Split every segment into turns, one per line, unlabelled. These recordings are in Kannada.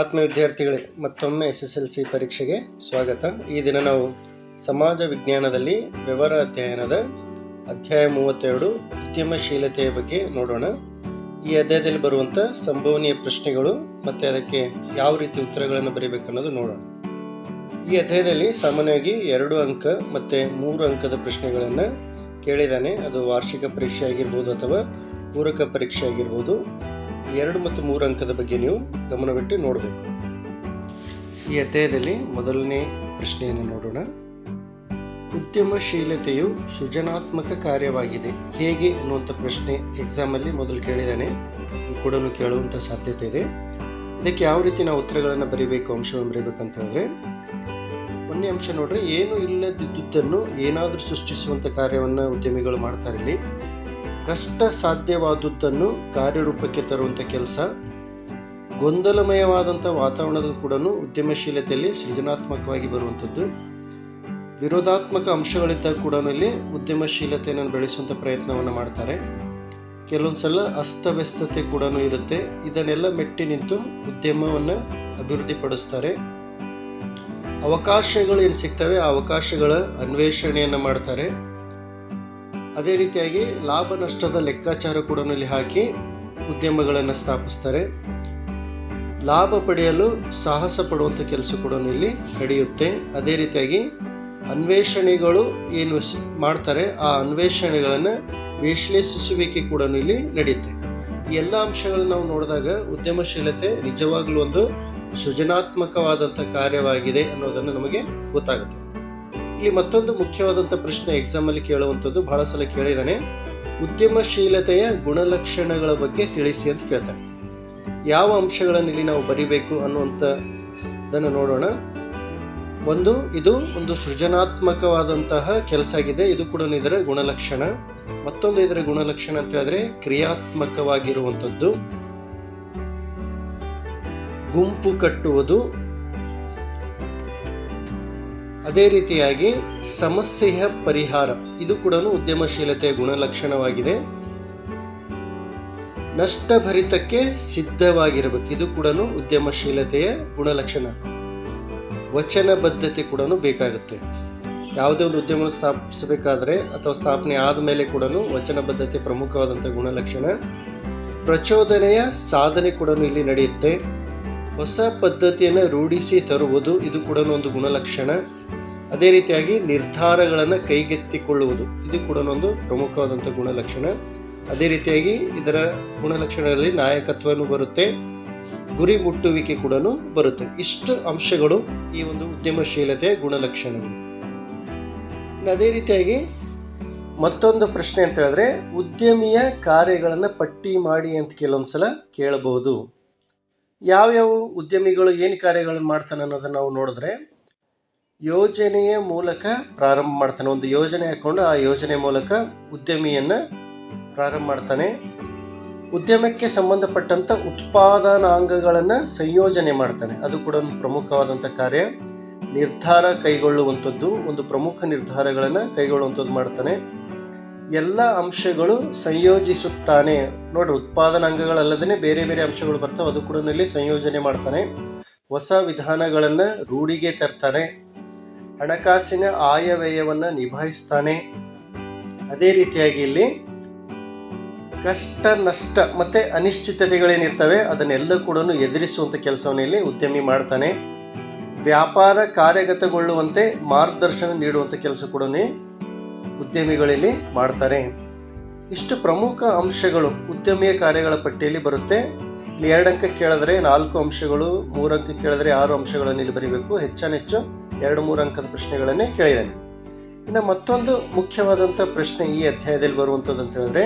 ಆತ್ಮ ವಿದ್ಯಾರ್ಥಿಗಳೇ ಮತ್ತೊಮ್ಮೆ ಎಸ್ ಎಸ್ ಎಲ್ ಸಿ ಪರೀಕ್ಷೆಗೆ ಸ್ವಾಗತ. ಈ ದಿನ ನಾವು ಸಮಾಜ ವಿಜ್ಞಾನದಲ್ಲಿ ವ್ಯವಹಾರ ಅಧ್ಯಯನದ ಅಧ್ಯಾಯ ಮೂವತ್ತೆರಡು, ಉದ್ಯಮಶೀಲತೆಯ ಬಗ್ಗೆ ನೋಡೋಣ. ಈ ಅಧ್ಯಾಯದಲ್ಲಿ ಬರುವಂಥ ಸಂಭವನೀಯ ಪ್ರಶ್ನೆಗಳು ಮತ್ತು ಅದಕ್ಕೆ ಯಾವ ರೀತಿ ಉತ್ತರಗಳನ್ನು ಬರೀಬೇಕನ್ನೋದು ನೋಡೋಣ. ಈ ಅಧ್ಯಾಯದಲ್ಲಿ ಸಾಮಾನ್ಯವಾಗಿ ಎರಡು ಅಂಕ ಮತ್ತು ಮೂರು ಅಂಕದ ಪ್ರಶ್ನೆಗಳನ್ನು ಕೇಳಿದ್ದಾನೆ ಅದು ವಾರ್ಷಿಕ ಪರೀಕ್ಷೆ ಆಗಿರ್ಬೋದು ಅಥವಾ ಪೂರಕ ಪರೀಕ್ಷೆ ಆಗಿರ್ಬೋದು. ಎರಡು ಮತ್ತು ಮೂರು ಅಂಕದ ಬಗ್ಗೆ ನೀವು ಗಮನವಿಟ್ಟು ನೋಡಬೇಕು. ಈ ಅಧ್ಯಾಯದಲ್ಲಿ ಮೊದಲನೇ ಪ್ರಶ್ನೆಯನ್ನು ನೋಡೋಣ. ಉದ್ಯಮಶೀಲತೆಯು ಸೃಜನಾತ್ಮಕ ಕಾರ್ಯವಾಗಿದೆ. ಹೇಗೆ ಅನ್ನುವಂಥ ಪ್ರಶ್ನೆ ಎಕ್ಸಾಮಲ್ಲಿ ಮೊದಲು ಕೇಳಿದ್ದಾನೆ. ಕೂಡ ಕೇಳುವಂಥ ಸಾಧ್ಯತೆ ಇದೆ. ಇದಕ್ಕೆ ಯಾವ ರೀತಿ ನಾವು ಉತ್ತರಗಳನ್ನು ಬರೀಬೇಕು, ಅಂಶವನ್ನು ಬರೀಬೇಕಂತ ಹೇಳಿದ್ರೆ, ಒಂದೇ ಅಂಶ ನೋಡ್ರಿ ಏನು ಇಲ್ಲದಿದ್ದುದನ್ನು ಏನಾದರೂ ಸೃಷ್ಟಿಸುವಂಥ ಕಾರ್ಯವನ್ನು ಉದ್ಯಮಿಗಳು ಮಾಡ್ತಾರೆ ಇಲ್ಲಿ. ಕಷ್ಟ ಸಾಧ್ಯವಾದುದನ್ನು ಕಾರ್ಯರೂಪಕ್ಕೆ ತರುವಂಥ ಕೆಲಸ ಗೊಂದಲಮಯವಾದಂಥ ವಾತಾವರಣದ ಕೂಡ ಉದ್ಯಮಶೀಲತೆಯಲ್ಲಿ ಸೃಜನಾತ್ಮಕವಾಗಿ ಬರುವಂಥದ್ದು ವಿರೋಧಾತ್ಮಕ ಅಂಶಗಳಿದ್ದಾಗ ಕೂಡ ಉದ್ಯಮಶೀಲತೆಯನ್ನು ಬೆಳೆಸುವಂಥ ಪ್ರಯತ್ನವನ್ನು ಮಾಡ್ತಾರೆ. ಕೆಲವೊಂದು ಸಲ ಅಸ್ತವ್ಯಸ್ತತೆ ಕೂಡ ಇರುತ್ತೆ. ಇದನ್ನೆಲ್ಲ ಮೆಟ್ಟಿ ನಿಂತು ಉದ್ಯಮವನ್ನು ಅಭಿವೃದ್ಧಿಪಡಿಸ್ತಾರೆ. ಅವಕಾಶಗಳು ಏನು ಸಿಗ್ತವೆ? ಆ ಅವಕಾಶಗಳ ಅನ್ವೇಷಣೆಯನ್ನು ಮಾಡ್ತಾರೆ. ಅದೇ ರೀತಿಯಾಗಿ ಲಾಭ ನಷ್ಟದ ಲೆಕ್ಕಾಚಾರ ಕೂಡ ಇಲ್ಲಿ ಹಾಕಿ ಉದ್ಯಮಗಳನ್ನು ಸ್ಥಾಪಿಸ್ತಾರೆ. ಲಾಭ ಪಡೆಯಲು ಸಾಹಸ ಪಡುವಂಥ ಕೆಲಸ ಕೂಡ ಇಲ್ಲಿ ನಡೆಯುತ್ತೆ. ಅದೇ ರೀತಿಯಾಗಿ ಅನ್ವೇಷಣೆಗಳು ಏನು ಮಾಡ್ತಾರೆ, ಆ ಅನ್ವೇಷಣೆಗಳನ್ನು ವಿಶ್ಲೇಷಿಸುವಿಕೆ ಕೂಡ ಇಲ್ಲಿ ನಡೆಯುತ್ತೆ. ಈ ಎಲ್ಲ ಅಂಶಗಳನ್ನು ನಾವು ನೋಡಿದಾಗ ಉದ್ಯಮಶೀಲತೆ ನಿಜವಾಗಲೂ ಒಂದು ಸೃಜನಾತ್ಮಕವಾದಂಥ ಕಾರ್ಯವಾಗಿದೆ ಅನ್ನೋದನ್ನು ನಮಗೆ ಗೊತ್ತಾಗುತ್ತೆ. ಇಲ್ಲಿ ಮತ್ತೊಂದು ಮುಖ್ಯವಾದಂಥ ಪ್ರಶ್ನೆ ಎಕ್ಸಾಮಲ್ಲಿ ಕೇಳುವಂಥದ್ದು ಬಹಳ ಸಲ ಕೇಳಿದ್ದಾನೆ ಉದ್ಯಮಶೀಲತೆಯ ಗುಣಲಕ್ಷಣಗಳ ಬಗ್ಗೆ ತಿಳಿಸಿ ಅಂತ ಕೇಳ್ತಾನೆ. ಯಾವ ಅಂಶಗಳನ್ನು ಇಲ್ಲಿ ನಾವು ಬರಿಬೇಕು ಅನ್ನುವಂಥದ್ದನ್ನು ನೋಡೋಣ. ಒಂದು, ಇದು ಒಂದು ಸೃಜನಾತ್ಮಕವಾದಂತಹ ಕೆಲಸ ಆಗಿದೆ. ಇದು ಕೂಡ ಇದರ ಗುಣಲಕ್ಷಣ. ಮತ್ತೊಂದು ಇದರ ಗುಣಲಕ್ಷಣ ಅಂತ ಹೇಳಿದ್ರೆ ಕ್ರಿಯಾತ್ಮಕವಾಗಿರುವಂಥದ್ದು. ಗುಂಪು ಕಟ್ಟುವುದು ಅದೇ ರೀತಿಯಾಗಿ ಸಮಸ್ಯೆಯ ಪರಿಹಾರ. ಇದು ಕೂಡ ಉದ್ಯಮಶೀಲತೆಯ ಗುಣಲಕ್ಷಣವಾಗಿದೆ. ನಷ್ಟಭರಿತಕ್ಕೆ ಸಿದ್ಧವಾಗಿರಬೇಕು. ಇದು ಕೂಡ ಉದ್ಯಮಶೀಲತೆಯ ಗುಣಲಕ್ಷಣ. ವಚನಬದ್ಧತೆ ಕೂಡ ಬೇಕಾಗುತ್ತೆ. ಯಾವುದೇ ಒಂದು ಉದ್ಯಮ ಸ್ಥಾಪಿಸಬೇಕಾದ್ರೆ ಅಥವಾ ಸ್ಥಾಪನೆ ಆದಮೇಲೆ ಕೂಡ ವಚನಬದ್ಧತೆ ಪ್ರಮುಖವಾದಂಥ ಗುಣಲಕ್ಷಣ. ಪ್ರಚೋದನೆಯ ಸಾಧನೆ ಕೂಡ ಇಲ್ಲಿ ನಡೆಯುತ್ತೆ. ಹೊಸ ಪದ್ಧತಿಯನ್ನು ರೂಢಿಸಿ ತರುವುದು ಇದು ಕೂಡ ಒಂದು ಗುಣಲಕ್ಷಣ. ಅದೇ ರೀತಿಯಾಗಿ ನಿರ್ಧಾರಗಳನ್ನು ಕೈಗೆತ್ತಿಕೊಳ್ಳುವುದು ಇದು ಕೂಡ ಒಂದು ಪ್ರಮುಖವಾದಂಥ ಗುಣಲಕ್ಷಣ. ಅದೇ ರೀತಿಯಾಗಿ ಇದರ ಗುಣಲಕ್ಷಣಗಳಲ್ಲಿ ನಾಯಕತ್ವನೂ ಬರುತ್ತೆ, ಗುರಿ ಮುಟ್ಟುವಿಕೆ ಕೂಡ ಬರುತ್ತೆ. ಇಷ್ಟು ಅಂಶಗಳು ಈ ಒಂದು ಉದ್ಯಮಶೀಲತೆಯ ಗುಣಲಕ್ಷಣಗಳು. ಅದೇ ರೀತಿಯಾಗಿ ಮತ್ತೊಂದು ಪ್ರಶ್ನೆ ಅಂತ ಹೇಳಿದ್ರೆ ಉದ್ಯಮಿಯ ಕಾರ್ಯಗಳನ್ನು ಪಟ್ಟಿ ಮಾಡಿ ಅಂತ ಕೆಲವೊಂದು ಸಲ ಕೇಳಬಹುದು. ಯಾವ್ಯಾವ ಉದ್ಯಮಿಗಳು ಏನು ಕಾರ್ಯಗಳನ್ನು ಮಾಡ್ತಾನೆ ಅನ್ನೋದನ್ನು ನಾವು ನೋಡಿದ್ರೆ ಯೋಜನೆಯ ಮೂಲಕ ಪ್ರಾರಂಭ ಮಾಡ್ತಾನೆ. ಒಂದು ಯೋಜನೆ ಹಾಕ್ಕೊಂಡು ಆ ಯೋಜನೆ ಮೂಲಕ ಉದ್ಯಮಿಯನ್ನು ಪ್ರಾರಂಭ ಮಾಡ್ತಾನೆ. ಉದ್ಯಮಕ್ಕೆ ಸಂಬಂಧಪಟ್ಟಂಥ ಉತ್ಪಾದನಾಂಗಗಳನ್ನು ಸಂಯೋಜನೆ ಮಾಡ್ತಾನೆ. ಅದು ಕೂಡ ಒಂದು ಪ್ರಮುಖವಾದಂಥ ಕಾರ್ಯ. ನಿರ್ಧಾರ ಕೈಗೊಳ್ಳುವಂಥದ್ದು, ಒಂದು ಪ್ರಮುಖ ನಿರ್ಧಾರಗಳನ್ನು ಕೈಗೊಳ್ಳುವಂಥದ್ದು ಮಾಡ್ತಾನೆ. ಎಲ್ಲ ಅಂಶಗಳು ಸಂಯೋಜಿಸುತ್ತಾನೆ ನೋಡ್ರಿ ಉತ್ಪಾದನಾಂಗಗಳಲ್ಲದೇ ಬೇರೆ ಬೇರೆ ಅಂಶಗಳು ಬರ್ತವೆ, ಅದು ಕೂಡ ಇಲ್ಲಿ ಸಂಯೋಜನೆ ಮಾಡ್ತಾನೆ. ಹೊಸ ವಿಧಾನಗಳನ್ನು ರೂಢಿಗೆ ತರ್ತಾನೆ. ಹಣಕಾಸಿನ ಆಯವ್ಯಯವನ್ನು ನಿಭಾಯಿಸ್ತಾನೆ. ಅದೇ ರೀತಿಯಾಗಿ ಇಲ್ಲಿ ಕಷ್ಟ ನಷ್ಟ ಮತ್ತು ಅನಿಶ್ಚಿತತೆಗಳೇನಿರ್ತವೆ, ಅದನ್ನೆಲ್ಲ ಕೂಡ ಎದುರಿಸುವಂಥ ಕೆಲಸವನ್ನು ಇಲ್ಲಿ ಉದ್ಯಮಿ ಮಾಡ್ತಾನೆ. ವ್ಯಾಪಾರ ಕಾರ್ಯಗತಗೊಳ್ಳುವಂತೆ ಮಾರ್ಗದರ್ಶನ ನೀಡುವಂಥ ಕೆಲಸ ಕೂಡ ಉದ್ಯಮಿಗಳಲ್ಲಿ ಮಾಡ್ತಾರೆ. ಇಷ್ಟು ಪ್ರಮುಖ ಅಂಶಗಳು ಉದ್ಯಮಿಯ ಕಾರ್ಯಗಳ ಪಟ್ಟಿಯಲ್ಲಿ ಬರುತ್ತೆ. ಇಲ್ಲಿ ಎರಡು ಅಂಕ ಕೇಳಿದ್ರೆ ನಾಲ್ಕು ಅಂಶಗಳು, ಮೂರು ಅಂಕ ಕೇಳಿದ್ರೆ ಆರು ಅಂಶಗಳನ್ನು ಇಲ್ಲಿ ಬರೀಬೇಕು. ಹೆಚ್ಚಾನೆಚ್ಚು ಎರಡು, ಮೂರು ಅಂಕದ ಪ್ರಶ್ನೆಗಳನ್ನೇ ಕೇಳಿದ್ದೇನೆ. ಇನ್ನು ಮತ್ತೊಂದು ಮುಖ್ಯವಾದಂಥ ಪ್ರಶ್ನೆ ಈ ಅಧ್ಯಾಯದಲ್ಲಿ ಬರುವಂಥದ್ದು ಅಂತ ಹೇಳಿದ್ರೆ,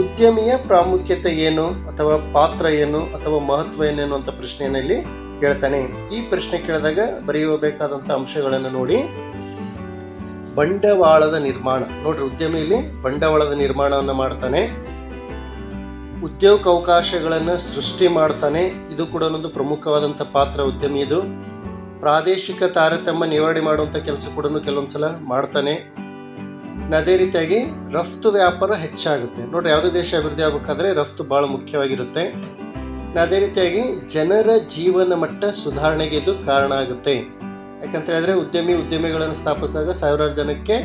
ಉದ್ಯಮಿಯ ಪ್ರಾಮುಖ್ಯತೆ ಏನು ಅಥವಾ ಪಾತ್ರ ಏನು ಅಥವಾ ಮಹತ್ವ ಏನು ಅನ್ನುವಂಥ ಪ್ರಶ್ನೆಯನ್ನು ಇಲ್ಲಿ ಕೇಳ್ತಾನೆ. ಈ ಪ್ರಶ್ನೆ ಕೇಳಿದಾಗ ಬರೆಯಬೇಕಾದಂಥ ಅಂಶಗಳನ್ನು ನೋಡಿ. ಬಂಡವಾಳದ ನಿರ್ಮಾಣ. ನೋಡ್ರಿ ಉದ್ಯಮಿಯಲ್ಲಿ ಬಂಡವಾಳದ ನಿರ್ಮಾಣವನ್ನು ಮಾಡ್ತಾನೆ. ಉದ್ಯೋಗಾವಕಾಶಗಳನ್ನು ಸೃಷ್ಟಿ ಮಾಡ್ತಾನೆ. ಇದು ಕೂಡ ಒಂದು ಪ್ರಮುಖವಾದಂಥ ಪಾತ್ರ ಉದ್ಯಮಿ ಇದು. ಪ್ರಾದೇಶಿಕ ತಾರತಮ್ಯ ನಿವಾರಣೆ ಮಾಡುವಂಥ ಕೆಲಸ ಕೂಡ ಕೆಲವೊಂದು ಸಲ ಮಾಡ್ತಾನೆ. ಅದೇ ರೀತಿಯಾಗಿ ರಫ್ತು ವ್ಯಾಪಾರ ಹೆಚ್ಚಾಗುತ್ತೆ. ನೋಡ್ರಿ, ಯಾವುದೇ ದೇಶ ಅಭಿವೃದ್ಧಿ ಆಗಬೇಕಾದ್ರೆ ರಫ್ತು ಭಾಳ ಮುಖ್ಯವಾಗಿರುತ್ತೆ. ಅದೇ ರೀತಿಯಾಗಿ ಜನರ ಜೀವನ ಮಟ್ಟ ಸುಧಾರಣೆಗೆ ಇದು ಕಾರಣ ಆಗುತ್ತೆ. ಯಾಕಂತ ಹೇಳಿದ್ರೆ ಉದ್ಯಮಿ ಉದ್ಯಮಿಗಳನ್ನು ಸ್ಥಾಪಿಸಿದಾಗ ಸಾವಿರಾರು ಜನಕ್ಕೆ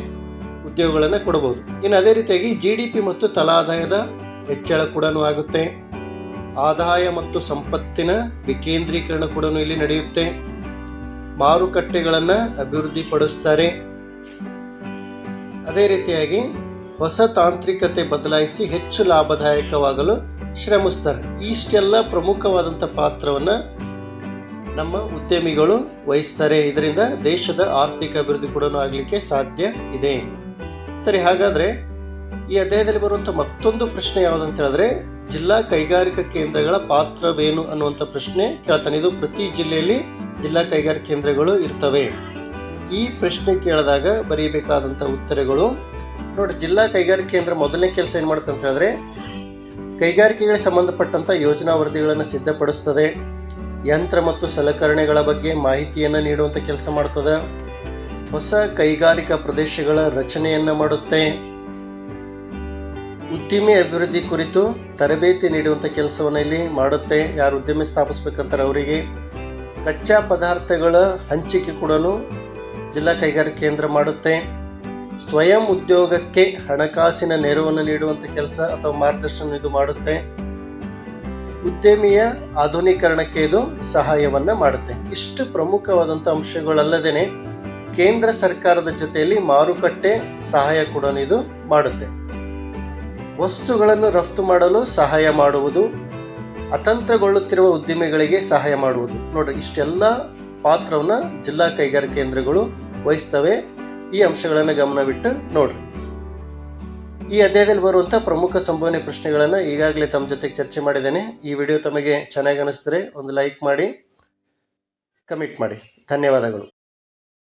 ಉದ್ಯೋಗಗಳನ್ನು ಕೊಡಬಹುದು. ಇನ್ನು ಅದೇ ರೀತಿಯಾಗಿ ಜಿ ಡಿ ಪಿ ಮತ್ತು ತಲಾ ಆದಾಯದ ಹೆಚ್ಚಳ ಕೂಡ ಆಗುತ್ತೆ. ಆದಾಯ ಮತ್ತು ಸಂಪತ್ತಿನ ವಿಕೇಂದ್ರೀಕರಣ ಕೂಡ ಇಲ್ಲಿ ನಡೆಯುತ್ತೆ. ಮಾರುಕಟ್ಟೆಗಳನ್ನು ಅಭಿವೃದ್ಧಿಪಡಿಸ್ತಾರೆ ಅದೇ ರೀತಿಯಾಗಿ ಹೊಸ ತಾಂತ್ರಿಕತೆ ಬದಲಾಯಿಸಿ ಹೆಚ್ಚು ಲಾಭದಾಯಕವಾಗಲು ಶ್ರಮಿಸ್ತಾರೆ. ಇಷ್ಟೆಲ್ಲ ಪ್ರಮುಖವಾದಂಥ ಪಾತ್ರವನ್ನು ನಮ್ಮ ಉದ್ಯಮಿಗಳು ವಹಿಸ್ತಾರೆ. ಇದರಿಂದ ದೇಶದ ಆರ್ಥಿಕ ಅಭಿವೃದ್ಧಿ ಕೂಡ ಆಗಲಿಕ್ಕೆ ಸಾಧ್ಯ ಇದೆ. ಸರಿ, ಹಾಗಾದರೆ ಈ ಅಧ್ಯಾಯದಲ್ಲಿ ಬರುವಂಥ ಮತ್ತೊಂದು ಪ್ರಶ್ನೆ ಯಾವುದಂತ ಹೇಳಿದ್ರೆ, ಜಿಲ್ಲಾ ಕೈಗಾರಿಕಾ ಕೇಂದ್ರಗಳ ಪಾತ್ರವೇನು ಅನ್ನುವಂಥ ಪ್ರಶ್ನೆ ಕೇಳ್ತಾನೆ. ಇದು ಪ್ರತಿ ಜಿಲ್ಲೆಯಲ್ಲಿ ಜಿಲ್ಲಾ ಕೈಗಾರಿಕಾ ಕೇಂದ್ರಗಳು ಇರ್ತವೆ. ಈ ಪ್ರಶ್ನೆ ಕೇಳಿದಾಗ ಬರೀಬೇಕಾದಂಥ ಉತ್ತರಗಳು ನೋಡಿ ಜಿಲ್ಲಾ ಕೈಗಾರಿಕಾ ಕೇಂದ್ರ ಮೊದಲನೇ ಕೆಲಸ ಏನು ಮಾಡುತ್ತೆ ಅಂತ ಹೇಳಿದ್ರೆ, ಕೈಗಾರಿಕೆಗಳಿಗೆ ಸಂಬಂಧಪಟ್ಟಂಥ ಯೋಜನಾ ವರದಿಗಳನ್ನು ಸಿದ್ಧಪಡಿಸ್ತದೆ. ಯಂತ್ರ ಮತ್ತು ಸಲಕರಣೆಗಳ ಬಗ್ಗೆ ಮಾಹಿತಿಯನ್ನು ನೀಡುವಂಥ ಕೆಲಸ ಮಾಡ್ತದೆ. ಹೊಸ ಕೈಗಾರಿಕಾ ಪ್ರದೇಶಗಳ ರಚನೆಯನ್ನು ಮಾಡುತ್ತೆ. ಉದ್ದಿಮೆ ಅಭಿವೃದ್ಧಿ ಕುರಿತು ತರಬೇತಿ ನೀಡುವಂಥ ಕೆಲಸವನ್ನು ಇಲ್ಲಿ ಮಾಡುತ್ತೆ. ಯಾರು ಉದ್ಯಮಿ ಸ್ಥಾಪಿಸ್ಬೇಕಂತಾರೆ ಅವರಿಗೆ. ಕಚ್ಚಾ ಪದಾರ್ಥಗಳ ಹಂಚಿಕೆ ಕೂಡ ಜಿಲ್ಲಾ ಕೈಗಾರಿಕಾ ಕೇಂದ್ರ ಮಾಡುತ್ತೆ. ಸ್ವಯಂ ಉದ್ಯೋಗಕ್ಕೆ ಹಣಕಾಸಿನ ನೆರವನ್ನು ನೀಡುವಂಥ ಕೆಲಸ ಅಥವಾ ಮಾರ್ಗದರ್ಶನ ಇದು ಮಾಡುತ್ತೆ. ಉದ್ಯಮಿಯ ಆಧುನೀಕರಣಕ್ಕೆ ಇದು ಸಹಾಯವನ್ನ ಮಾಡುತ್ತೆ. ಇಷ್ಟು ಪ್ರಮುಖವಾದಂಥ ಅಂಶಗಳಲ್ಲದೇನೆ ಕೇಂದ್ರ ಸರ್ಕಾರದ ಜೊತೆಯಲ್ಲಿ ಮಾರುಕಟ್ಟೆ ಸಹಾಯ ಕೂಡ ಇದು ಮಾಡುತ್ತೆ. ವಸ್ತುಗಳನ್ನು ರಫ್ತು ಮಾಡಲು ಸಹಾಯ ಮಾಡುವುದು, ಅತಂತ್ರಗೊಳ್ಳುತ್ತಿರುವ ಉದ್ಯಮಿಗಳಿಗೆ ಸಹಾಯ ಮಾಡುವುದು. ನೋಡ್ರಿ, ಇಷ್ಟೆಲ್ಲ ಪಾತ್ರವನ್ನು ಜಿಲ್ಲಾ ಕೈಗಾರಿಕಾ ಕೇಂದ್ರಗಳು ವಹಿಸ್ತವೆ. ಈ ಅಂಶಗಳನ್ನು ಗಮನವಿಟ್ಟು ನೋಡ್ರಿ. ಈ ಅಧ್ಯಾಯದಲ್ಲಿ ಬರುವಂಥ ಪ್ರಮುಖ ಸಂಭವನೆ ಪ್ರಶ್ನೆಗಳನ್ನು ಈಗಾಗಲೇ ತಮ್ಮ ಜೊತೆಗೆ ಚರ್ಚೆ ಮಾಡಿದ್ದೇನೆ. ಈ ವಿಡಿಯೋ ತಮಗೆ ಚೆನ್ನಾಗಿ ಅನಿಸಿದ್ರೆ ಒಂದು ಲೈಕ್ ಮಾಡಿ, ಕಮೆಂಟ್ ಮಾಡಿ. ಧನ್ಯವಾದಗಳು.